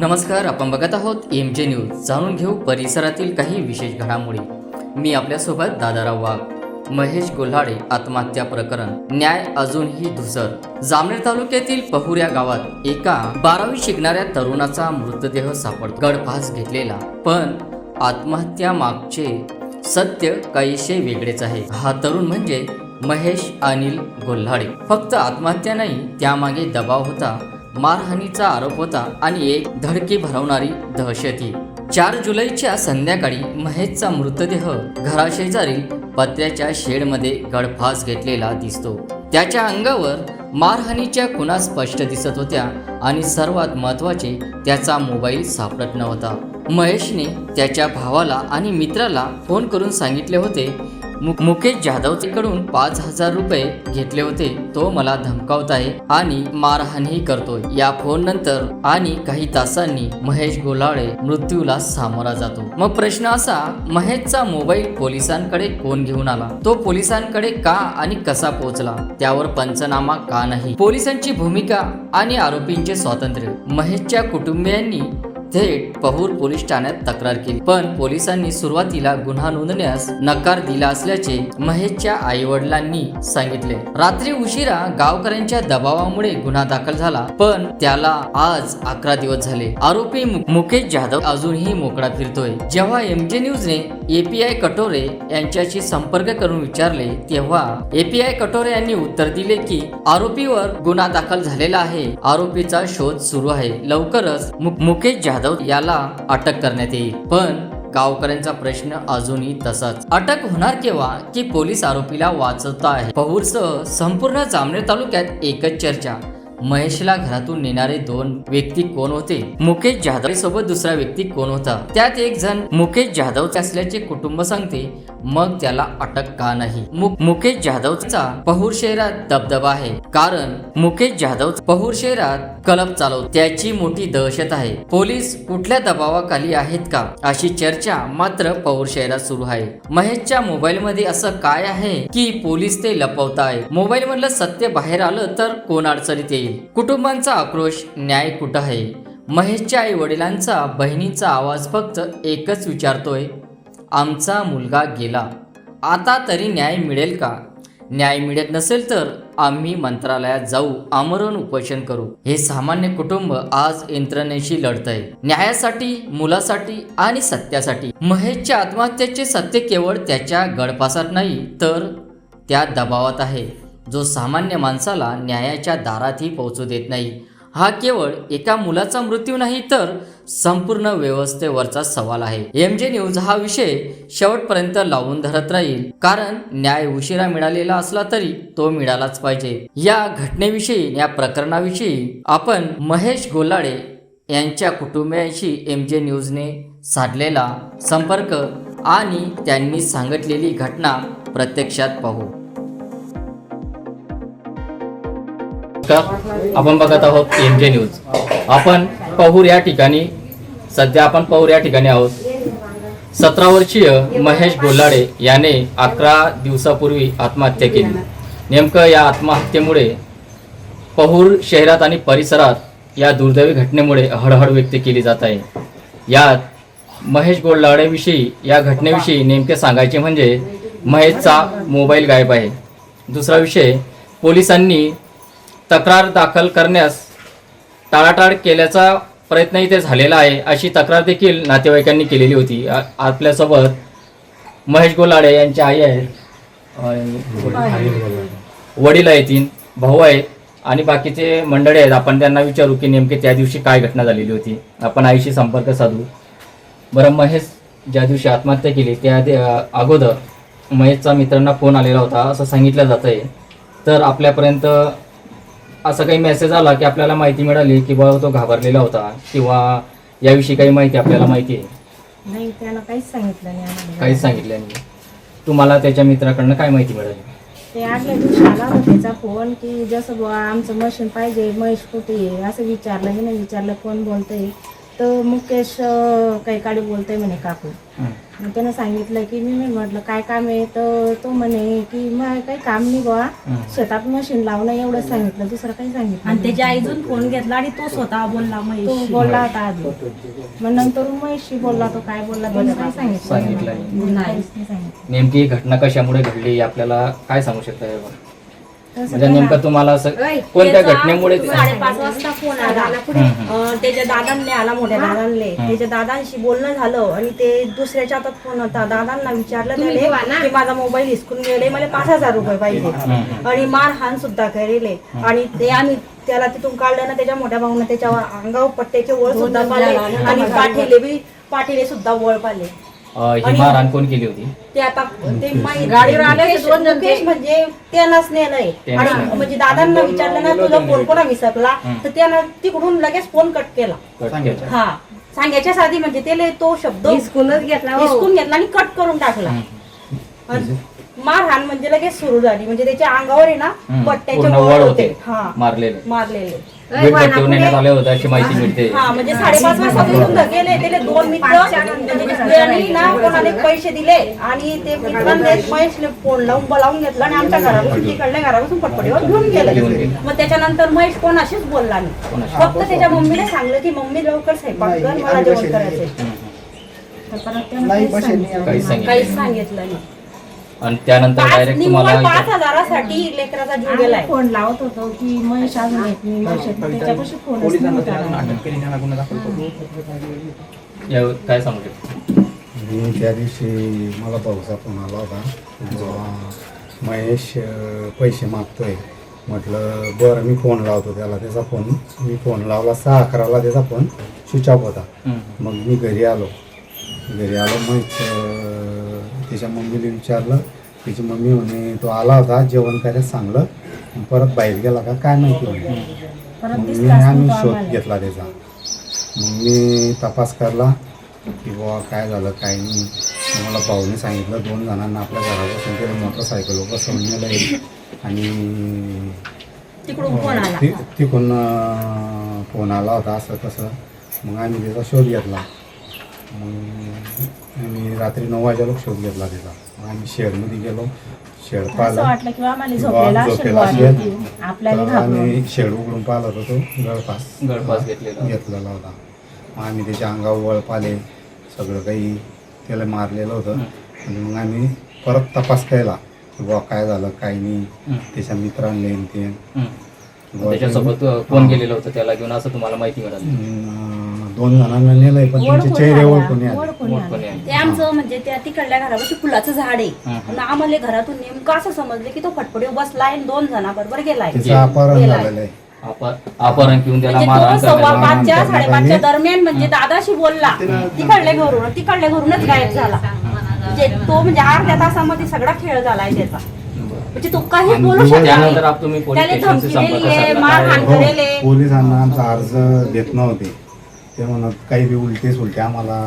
नमस्कार आपण बघत आहोत एम जे न्यूज जाणून घेऊ परिसरातील काही विशेष घडामोडी. मी आपल्यासोबत दादाराव वाघ. महेश गोल्हाडे आत्महत्या प्रकरण. न्याय अजूनही धुसर. जामनेर तालुक्यातील पहुर या गावात एका बारावी शिकणाऱ्या तरुणाचा मृतदेह सापडतो. गडफास घेतलेला. पण आत्महत्या मागचे सत्य काहीशे वेगळेच आहे. हा तरुण म्हणजे महेश अनिल गोल्हाडे. फक्त आत्महत्या नाही त्यामागे दबाव होता मारहाणीचा आरोप होता आणि एक धडकी भरवणारी दहशती. चार जुलैच्या संध्याकाळी महेशचा मृतदेह घराशेजारील पत्र्याच्या शेडमध्ये गडफास घेतलेला दिसतो. त्याच्या अंगावर मारहाणीच्या खुणा स्पष्ट दिसत होत्या आणि सर्वात महत्त्वाचे त्याचा मोबाईल सापडत नव्हता. महेशने त्याच्या भावाला आणि मित्राला फोन करून सांगितले होते मुकेश जाधवकडून पाच हजार रुपये घेतले होते. तो मला धमकावत आहे आणि मारहाणही करतोय. या फोन नंतर आणि काही तासांनी महेश गोलाळे मृत्यूला सामोरा जातो. मग प्रश्न असा महेशचा मोबाईल पोलिसांकडे कोण घेऊन आला? तो पोलिसांकडे का आणि कसा पोहोचला? त्यावर पंचनामा का नाही? पोलिसांची भूमिका आणि आरोपींचे स्वातंत्र्य. महेशच्या कुटुंबियांनी थेट पहूर पोलीस ठाण्यात तक्रार केली. पण पोलिसांनी सुरुवातीला गुन्हा नोंदण्यास नकार दिला असल्याचे महेशच्या आई वडिलांनी सांगितले. रात्री उशिरा गावकऱ्यांच्या दबावामुळे गुन्हा दाखल झाला पण त्याला आज अकरा दिवस झाले. आरोपी मु- मुकेश जाधव अजूनही मोकळा फिरतोय. जेव्हा एमजे न्यूजने एपीआय कटोरे यांच्याशी संपर्क करून विचारले तेव्हा एपीआय कटोरे यांनी उत्तर दिले की आरोपीवर गुन्हा दाखल झालेला आहे. आरोपीचा शोध सुरू आहे. लवकरच मुकेश जाधव याला अटक करण्यात येईल. पण गावकऱ्यांचा प्रश्न अजूनही तसाच. अटक होणार केव्हा? की पोलीस आरोपीला वाचवता आहे? पहूरसह संपूर्ण जामनेर तालुक्यात एकच चर्चा. महेशला घरातून नेणारे दोन व्यक्ती कोण होते? मुकेश जाधव सोबत दुसरा व्यक्ती कोण होता? त्यात एक जण मुकेश जाधवचे असल्याचे कुटुंब सांगते मग त्याला अटक का नाही? मु- मुकेश जाधवचा पहूर शहरात दबदबा आहे कारण मुकेश जाधव पहूर शहरात कलब चालवतो. त्याची मोठी दहशत आहे. पोलीस कुठल्या दबावाखाली आहेत का? अशी चर्चा मात्र पौर शहरात सुरू आहे. महेशच्या मोबाईल मध्ये असं काय आहे की पोलीस ते लपवताय मोबाईल मधलं सत्य बाहेर आलं तर कोण अडचणीत येईल? कुटुंबांचा आक्रोश न्याय कुठं आहे महेशच्या आई वडिलांचा बहिणीचा आवाज फक्त एकच विचारतोय. आमचा मुलगा गेला. आता तरी न्याय मिळेल का? न्याय मिळत नसेल तर आम्ही मंत्रालयात जाऊ आमरण उपोषण करू. हे सामान्य कुटुंब आज यंत्रणेशी लढत आहे न्यायासाठी मुलासाठी आणि सत्यासाठी. महेशच्या आत्महत्येचे सत्य केवळ त्याच्या गडपासात नाही तर त्या दबावात आहे. जो सामान्य माणसाला न्यायाच्या दारातही पोहोचू देत नाही. हा केवळ एका मुलाचा मृत्यू नाही तर संपूर्ण व्यवस्थेवरचा सवाल आहे. एम जे न्यूज हा विषय शेवटपर्यंत लावून धरत राहील. कारण न्याय उशिरा मिळालेला असला तरी तो मिळालाच पाहिजे. या घटनेविषयी या प्रकरणाविषयी आपण महेश गोलाडे यांच्या कुटुंबियांशी एम जे न्यूजने साधलेला संपर्क आणि त्यांनी सांगितलेली घटना प्रत्यक्षात पाहू. नमस्कार. आपण बघत आहोत एम जे न्यूज आपण पहूर या ठिकाणी सध्या आपण पहूर या ठिकाणी आहोत. सतरा वर्षीय महेश गोलाडे याने अकरा दिवसापूर्वी आत्महत्या केली. नेमकं या आत्महत्येमुळे पहूर शहरात आणि परिसरात या दुर्दैवी घटनेमुळे हळहळ व्यक्त केली जात आहे. यात महेश गोलाडेविषयी या घटनेविषयी नेमके सांगायचे म्हणजे महेशचा मोबाईल गायब आहे. दुसरा विषय पोलिसांनी तक्रार दाखल करण्यास टाळाटाळ केल्याचा प्रयत्न इथे झालेला आहे अशी तक्रार देखील नातेवाईकांनी केलेली होती. आपल्यासोबत महेश गोलाडे यांची आई आहे वडील आहेत तीन भाऊ आहेत आणि बाकीचे मंडळी आहेत. आपण त्यांना विचारू की नेमके त्या दिवशी काय घटना झालेली होती. आपण आईशी संपर्क साधू. बरं महेश ज्या दिवशी आत्महत्या केली त्या दे- अगोदर महेशचा मित्रांना फोन आलेला होता. असं सांगितलं जात आहे तर आपल्यापर्यंत असा काही मेसेज आला की आपल्याला माहिती मिळाली की बाबा तो घाबरलेला होता किंवा याविषयी काही माहिती आपल्याला माहिती आहे? नाही त्यानं काहीच सांगितलं नाही आम्हाला. काहीच सांगितलं नाही. तुम्हाला त्याच्या मित्राकडनं काय माहिती मिळाली? ते आदल्या दिवशी आला होता त्याचा फोन की जसं बुवा आमचं मशीन पाहिजे महेश कुठे आहे? असं विचारलं मी नाही विचारलं कोण बोलतंय? तर मुकेश कैकाडे बोलतोय म्हणे काकू. मग त्यानं सांगितलं की मी मी म्हटलं काय काम आहे? तर तो म्हणे की मग काही काम नाही बुवा. शेतात मशीन लावणं एवढं सांगितलं दुसरं काही सांगितलं आणि. त्याच्या आईजून फोन घेतला आणि तो स्वतः बोलला तो महेश बोलला होता आधी. मग नंतर महेशशी बोलला तो काय बोलला त्यानं काही सांगितलं? सांगितलं. नाही. काहीच नाही सांगितलं. नेमकी ही घटना कशामुळे घडली आपल्याला काय सांगू शकता यावर? म्हणजे नेमकं तुम्हाला असं कोणत्या घटनेमुळे साडेपाच वाजता फोन आला. हम्म. अं, त्याच्या दादांनी आला मोठ्या दादांले त्याच्या दादांशी बोलणं झालं आणि ते दुसऱ्याच्या हातात फोन होता. दादांना विचारलं त्याने की माझा मोबाईल हिसकून गेले मला पाच हजार रुपये पाहिजे. आणि मारहाण सुद्धा करेले. आणि ते आम्ही त्याला तिथून काढलं ना त्याच्या मोठ्या भाऊनं त्याच्या अंगावर पट्ट्याचे वळ सुद्धा पाले आणि पाठीले बी पाठीले सुद्धा वळ पाले ही मारहाण कोण केली होती? ते आता ते गाडीवर आले ते दोन जण मुकेश म्हणजे त्यांनाच नाही त्यांनाच आणि. म्हणजे दादांना विचारलं ना तुझा फोन कोणा विसरला? तर त्यानं तिकडून लगेच फोन कट केला. हा. सांगायच्या साधी म्हणजे त्याला तो शब्द हिसकूनच घेतला हो. हिसकून घेतला आणि कट करून टाकला. आणि मारहाण म्हणजे लगेच सुरू झाली. म्हणजे त्याच्या अंगावर आहे ना हम्म. पट्ट्याचे पूर्ण वळ वळ होते. होते. हा. मारलेले. मारलेले. वीटभट्टीवर नेण्यात आले होते अशी माहिती मिळते. हा म्हणजे साडेपाच वाजता गेले त्याले दोन मित्र. म्हणजे त्यांनी ना कोणाला पैसे दिले आणि ते मित्रांनी महेशने फोन लावून बोलावून घेतला आणि आमच्या घरापासून तिकडल्या घरापासून पटपटीवर घेऊन गेले. मग त्याच्यानंतर महेश कोणाशीच बोलला नाही? फक्त त्याच्या मम्मीने सांगलं की मम्मी लवकर स्वयंपाक कर मला जेवण करायचंय. तर परत त्यानं काहीच सांगितलं नाही. काहीच सांगितलं सांगितलं नाही आणि त्यानंतर पाच डायरेक्ट तुम्हाला पाच हजारासाठी लेकराचा जीव गेलाय. फोन लावत होतो की महेश अजून येत नाही महेश येत नाही. त्याच्यापाशी फोनच नव्हता आला. यावर काय सांगू शकतो? मी त्या दिवशी मला भाऊचा फोन आला होता. जेव्हा महेश अं, पैसे मागतोय. म्हटलं बरं मी फोन लावतो त्याला त्याचा फोन मी फोन लावला सहा अकराला त्याचा फोन स्विच ऑफ होता. हम्म. मग मी घरी आलो. घरी आलो मग त्याच्या मम्मीला विचारलं. तिची मम्मी म्हणे तो आला होता जेवण करायला सांगलं. मग परत बाहेर गेला का? काय माहिती म्हणे. मग मी आम्ही शोध. घेतला त्याचा. मग मी तपास करला. की बाबा काय झालं काय नाही. मला भाऊने सांगितलं दोन जणांना आपल्या घरापासून ते मोटरसायकल बसवून नेलं आणि तिकडून फोन आला. ति- तिकडून अं, फोन आला होता असं तसं. मग आम्ही त्याचा शोध घेतला. रात्री नऊ वाजेला शोध घेतला त्याचा मग आम्ही शेडमध्ये गेलो. शेड असं पाहिलं. वाटलं किंवा आम्हाला किंवा झोपलेला असेल झोपेला बुवा असेल. ती. आपल्याला तर घाबरून. आम्ही शेड उघडून पाहिला होता तो. गळपास गळफास घेतलेला घेतलेला होता मग आम्ही त्याच्या अंगावर वळ पाले. सगळं काही त्याला मारलेलं होतं. आणि मग आम्ही परत तपास केला. की बुवा काय झालं काय नाही. त्याच्या मित्रांनी आणि ते. त्याच्यासोबत कोण गेलेलं होतं त्याला घेऊन? असं तुम्हाला माहिती मिळाली? अं, दोन जणांना नेलंय पण त्यांचे चेहरे. ओळखून आले. ते आमचं म्हणजे त्या तिकडल्या घरापाशी फुलाचं झाड आहे. आणि आम्हाला घरातून नेमकं असं समजलं की तो फटफटी बसलाय आणि दोन जणांबरोबर गेलाय. त्याचं अपहरण गेलाय. झालेलं आहे. अप- अपहरण घेऊन त्याला म्हणजे मारहाण तो सव्वा करण्यात मारहाण पाचच्या साडेपाचच्या. दरम्यान म्हणजे दादाशी बोलला. तिकडल्या घरून तिकडल्या घरूनच गायब झाला. म्हणजे तो म्हणजे अर्ध्या तासामध्ये सगळा खेळ झालाय त्याचा. म्हणजे तो काही बोलू दिवस शकला त्यानंतर नाही आप- तुम्ही पोलीस त्याने स्टेशनशी धमकी संपर्क दिली आहे, साधला मारहाण काय? हो. पोलिसांना आमचा अर्ज देत नव्हते ते म्हणत काही बी उलटे सुलटे आम्हाला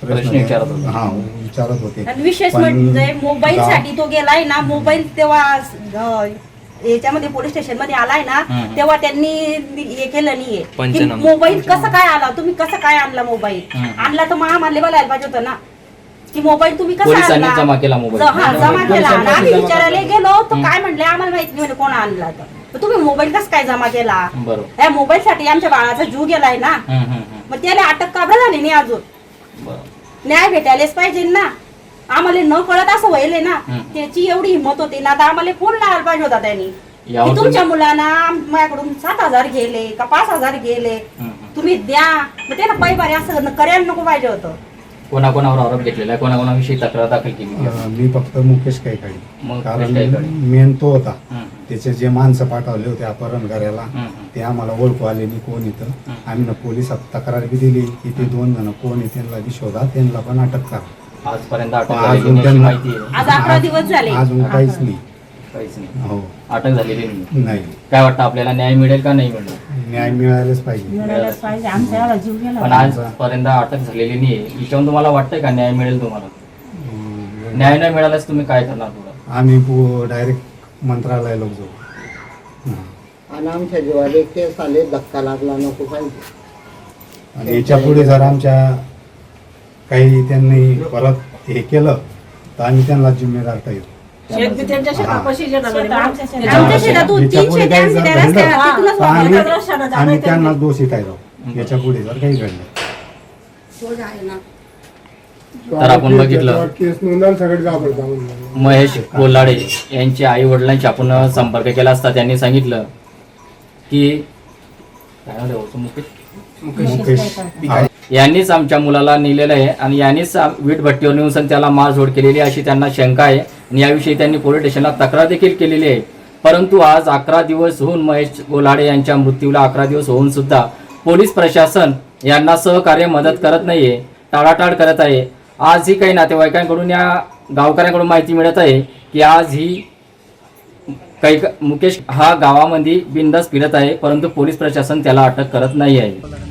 प्रश्न विचारत होते. हा विचारत होते आणि विशेष पण म्हणजे मोबाईल गाव- साठी तो गेलाय ना मोबाईल तेव्हा अं, याच्यामध्ये पोलीस स्टेशनमध्ये आलाय ना हम्म. तेव्हा त्यांनी हे केलं नाहीये की पंचनामा. मोबाईल कसं काय आला तुम्ही कसं काय आणला मोबाईल हम्म. आणला तर महा मानले बोलायला पाहिजे होतं ना की मोबाईल तुम्ही कसा पोलिसांनी आणला? जमा केला मोबाईल. हा जमा केला. आणि आम्ही विचारायला. गेलो तर काय म्हणले? आम्हाला माहिती नाही कोण आणला तर. मग तुम्ही मोबाईल कसं काय जमा केला? बरोबर. या मोबाईल साठी आमच्या बाळाचा जीव गेलाय ना? हम्म, हम्म, हम्म. मग त्याला अटक का बरं झाली नाही अजून? बरोबर. न्याय भेटायलाच पाहिजे ना. आम्हाला न कळत असं व्हायले ना. हम्म. त्याची एवढी हिंमत होती ना आता आम्हाला फोन लावायला पाहिजे होता त्यांनी. यावर की तुम्ही- तुमच्या मुलांना माझ्याकडून सात हजार गेले का पाच हजार गेले? हम्म, हम्म. तुम्ही द्या. मग ते ना पैबारी असं न- करायला नको पाहिजे होतं. कोणाकोणावर आरोप घेतलेला आहे कोणाकोणाविषयी तक्रार दाखल केली आहे? अं, मी फक्त मुकेश मग मुकेश कारण कैकाडे. मेन तो होता. त्याचे जे माणसं पाठवले होते अपहरण करायला. ते आम्हाला ओळखू आले नाही कोण इथं. आम्ही ना पोलिसात तक्रार बी दिली की ते दोन जण कोण आहे त्यांना बी शोधा त्यांना पण अटक करा. आजपर्यंत अटक पण झालेली अजून नाही अशी त्यांना- माहिती आहे. आज अकरा दिवस झाले. अजून काहीच नाही. काहीच नाही. हो. अटक झालेली नाही. नाही. काय वाटतं आपल्याला न्याय मिळेल का नाही मिळणार न्याय मिळायलाच पाहिजे. मिळायलाच पाहिजे. आमचा एवढा जीव गेला. पण आजपर्यंत अटक झालेली नाही. याच्यावरून तुम्हाला वाटतंय का न्याय मिळेल तुम्हाला? न्याय नाही मिळाल्यास तुम्ही काय करणार पुढं? आम्ही डायरेक्ट मंत्रालयाला जाऊ. हां. आणि आमच्या जीवाला केस आले धक्का लागला नको पाहिजे. आणि याच्यापुढे जर आमच्या काही त्यांनी परत हे केलं तर आम्ही त्यांना जिम्मेदार येऊ शेत आमच्या त्या तिथूनच वापरतात. आम्ही त्यांना याच्यापुढे जर काही घडलं. तर आपण बघितलं. केस नोंदवून सगळे घाबरता महेश कोल्हाडे यांच्या आई वडिलांशी आपण संपर्क केला असता त्यांनी सांगितलं की काय हो, मुकेश? मुकेश. यांनीच आमच्या मुलाला नेलेलं आहे आणि यांनीच वीट भट्टीवर नेऊन त्याला मारझोड केलेली आहे अशी त्यांना शंका आहे. आणि याविषयी त्यांनी पोलीस स्टेशनला तक्रार देखील केलेली आहे. परंतु आज अकरा दिवस होऊन महेश गोलाडे यांच्या मृत्यूला अकरा दिवस होऊन सुद्धा पोलीस प्रशासन यांना सहकार्य मदत करत नाहीये टाळाटाळ करत आहे. आज ही काही नातेवाईकांकडून या गावकऱ्यांकडून माहिती मिळत आहे की आज ही काही मुकेश हा गावामध्ये बिंदास फिरत आहे परंतु पोलीस प्रशासन त्याला अटक करत नाही आहे.